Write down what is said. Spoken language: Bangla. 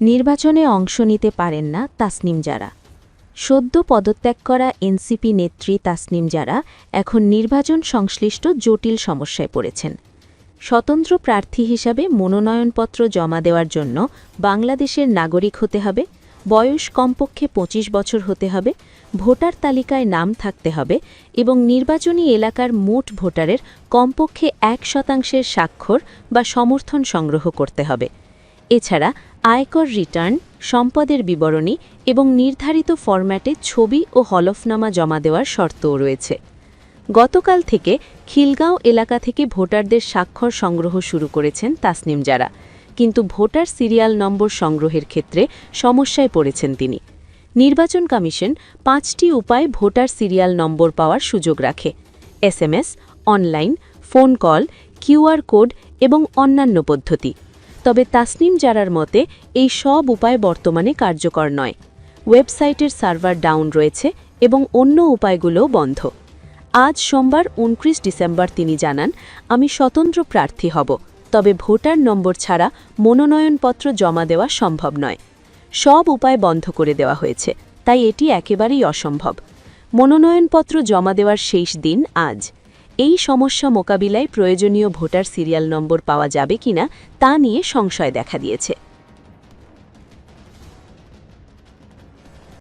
নির্বাচনে অংশ নিতে পারেন না তাসনিম যারা সদ্য পদত্যাগ করা এনসিপি নেত্রী তাসনিম যারা এখন নির্বাচন সংশ্লিষ্ট জটিল সমস্যায় পড়েছেন। স্বতন্ত্র প্রার্থী হিসাবে মনোনয়নপত্র জমা দেওয়ার জন্য বাংলাদেশের নাগরিক হতে হবে, বয়স কমপক্ষে ২৫ বছর হতে হবে, ভোটার তালিকায় নাম থাকতে হবে এবং নির্বাচনী এলাকার মোট ভোটারের কমপক্ষে এক শতাংশের স্বাক্ষর বা সমর্থন সংগ্রহ করতে হবে। এছাড়া আয়কর রিটার্ন, সম্পদের বিবরণী এবং নির্ধারিত ফরম্যাটে ছবি ও হলফনামা জমা দেওয়ার শর্তও রয়েছে। গতকাল থেকে খিলগাঁও এলাকা থেকে ভোটারদের স্বাক্ষর সংগ্রহ শুরু করেছেন তাসনিম যারা কিন্তু ভোটার সিরিয়াল নম্বর সংগ্রহের ক্ষেত্রে সমস্যায় পড়েছেন তিনি। নির্বাচন কমিশন পাঁচটি উপায় ভোটার সিরিয়াল নম্বর পাওয়ার সুযোগ রাখে। SMS online, phone call QR code এবং অন্যান্য পদ্ধতি। তবে তাসনিম জারার মতে, এই সব উপায় বর্তমানে কার্যকর নয়। ওয়েবসাইটের সার্ভার ডাউন রয়েছে এবং অন্য উপায়গুলোও বন্ধ। আজ সোমবার উনত্রিশ ডিসেম্বর তিনি জানান, আমি স্বতন্ত্র প্রার্থী হব, তবে ভোটার নম্বর ছাড়া মনোনয়নপত্র জমা দেওয়া সম্ভব নয়। সব উপায় বন্ধ করে দেওয়া হয়েছে, তাই এটি একেবারেই অসম্ভব। মনোনয়নপত্র জমা দেওয়ার শেষ দিন আজ। এই সমস্যা মোকাবিলায় প্রয়োজনীয় ভোটার সিরিয়াল নম্বর পাওয়া যাবে কিনা তা নিয়ে সংশয় দেখা দিয়েছে।